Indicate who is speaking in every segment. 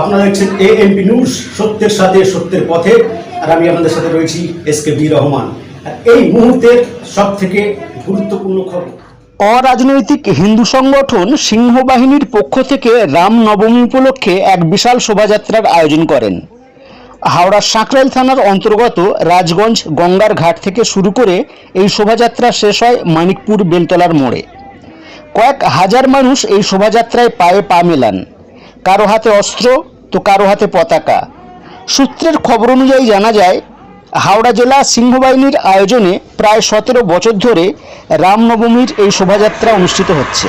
Speaker 1: আপনারা দেখছেন এ MP news সত্যের সাথে সত্যের পথে, আর আমি আপনাদের সাথে রয়েছি এস কে বি রহমান। এই মুহূর্তের সব থেকে গুরুত্বপূর্ণ খবর।
Speaker 2: অরাজনৈতিক হিন্দু সংগঠন সিংহ বাহিনীর পক্ষ থেকে রাম নবমী উপলক্ষে এক বিশাল শোভাযাত্রার আয়োজন করেন। হাওড়ার সাঁকরাইল থানার অন্তর্গত রাজগঞ্জ গঙ্গার ঘাট থেকে শুরু করে এই শোভাযাত্রা শেষ হয় মানিকপুর বেলতলার মোড়ে। কয়েক হাজার মানুষ এই শোভাযাত্রায় পায়ে পা মেলান। কারও হাতে অস্ত্র, তো কারও হাতে পতাকা। সূত্রের খবর অনুযায়ী জানা যায়, হাওড়া জেলা সিংহবাহিনীর আয়োজনে প্রায় সতেরো বছর ধরে রামনবমীর এই শোভাযাত্রা অনুষ্ঠিত হচ্ছে।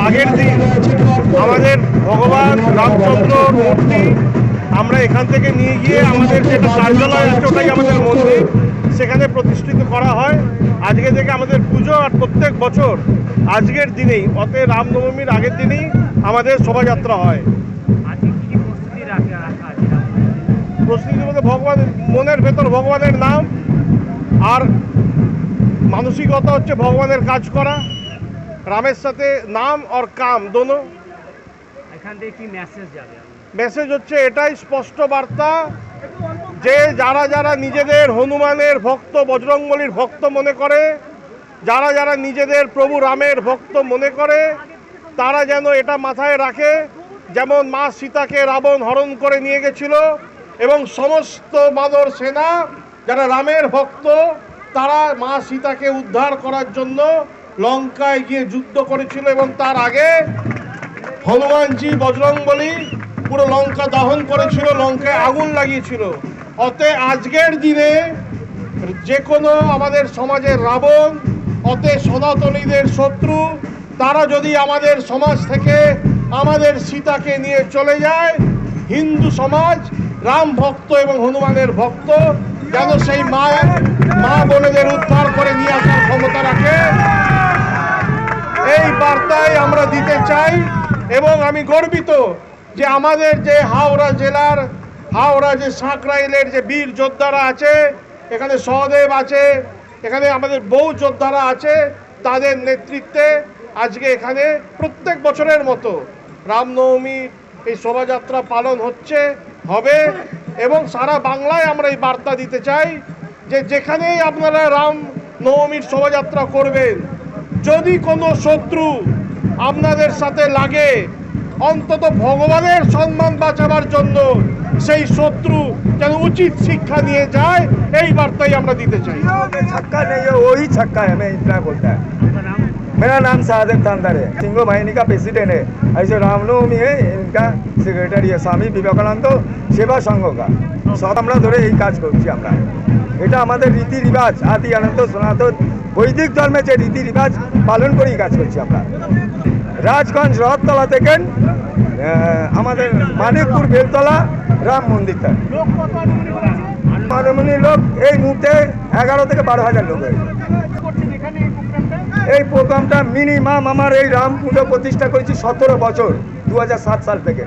Speaker 3: আগের দিন আমাদের ভগবান রামচন্দ্র মূর্তি আমরা এখান থেকে নিয়ে গিয়ে আমাদের যেটা কার্যালয় আছে ওটাই আমাদের মন্দির সেখানে প্রতিষ্ঠিত করা হয়। আজকে থেকে আমাদের পুজো আর প্রত্যেক বছর আজকের দিনেই অতএব রামনবমীর আগের দিনেই আমাদের শোভাযাত্রা হয়।
Speaker 4: আজকে কি কি প্রস্তুতি রাখা রাখা আছে
Speaker 3: প্রস্তুতি বলতে ভগবান মনের ভেতর ভগবানের নাম আর মানসিকতা হচ্ছে ভগবানের কাজ করা রামের সাথে নাম আর কাম দোনো।
Speaker 4: এখান থেকে কি মেসেজ যাবে?
Speaker 3: মেসেজ হচ্ছে এটাই স্পষ্ট বার্তা। যে যারা যারা নিজেদের হনুমানের ভক্ত, বজরংবলীর ভক্ত মনে করে, যারা যারা নিজেদের প্রভু রামের ভক্ত মনে করে, তারা যেন এটা মাথায় রাখে, যেমন মা সীতাকে রাবণ হরণ করে নিয়ে গেছিল, এবং সমস্ত মাদর সেনা যারা রামের ভক্ত, তারা মা সীতাকে উদ্ধার করার জন্য লঙ্কায় গিয়ে যুদ্ধ করেছিল এবং তার আগে হনুমানজি, বজরংবলী পুরো লঙ্কা দহন করেছিল, লঙ্কায় আগুন লাগিয়েছিল। অতে আজকের দিনে যে কোনো আমাদের সমাজের রাবণ অতে সনাতনীদের শত্রু, তারা যদি আমাদের সমাজ থেকে আমাদের সীতাকে নিয়ে চলে যায়, হিন্দু সমাজ, রাম ভক্ত এবং হনুমানের ভক্ত, যেন সেই মায়ের, মা বোনেদের উদ্ধার করে নিয়ে আসার ক্ষমতা রাখে। এই বার্তাই আমরা দিতে চাই এবং আমি গর্বিত যে আমাদের যে হাওড়া জেলার হাওড়া যে সাঁকরাইলের যে বীর যোদ্ধারা আছে, এখানে সহদেব আছে, এখানে আমাদের বহু যোদ্ধারা আছে, তাদের নেতৃত্বে আজকে এখানে প্রত্যেক বছরের মতো রামনবমী এই শোভাযাত্রা পালন হচ্ছে, হবে এবং সারা বাংলায় আমরা এই বার্তা দিতে চাই যে যেখানেই আপনারা রাম নবমীর শোভাযাত্রা করবেন, যদি কোনো শত্রু আপনাদের সাথে লাগে, অন্তত ভগবানের সম্মান বাঁচাবার জন্য সেই শত্রু যেন উচিত শিক্ষা নিয়ে যায় এই বার্তাই আমরা দিতে চাই
Speaker 5: छक्का नहीं है वही छक्का है मैं इतना बोलता है
Speaker 4: आपका नाम
Speaker 5: मेरा नाम सादक तांदर है सिंगो बाहिनी का प्रेसिडेंट है ऐसे रामनवमी है इनका সেক্রেটারি স্বামী বিবেকানন্দ সেবা সংঘ का সব আমরা ধরে এই কাজ করছি আমরা এটা আমাদের রীতি রিবাজ আদি আনন্দ সনাতন বৈদিক ধর্মে যে রীতি রিবাজ পালন করেই কাজ করছি আমরা রাজগঞ্জ রথতলা থেকে আহ, আমাদের মানিকপুর বেলতলা রাম মন্দিরটা মানমনি লোক এই মুহূর্তে এগারো থেকে বারো হাজার লোক এই প্রোগ্রামটা মিনিমাম আমার এই রাম পুজো প্রতিষ্ঠা করেছি সতেরো বছর, দু হাজার সাত সাল থেকে।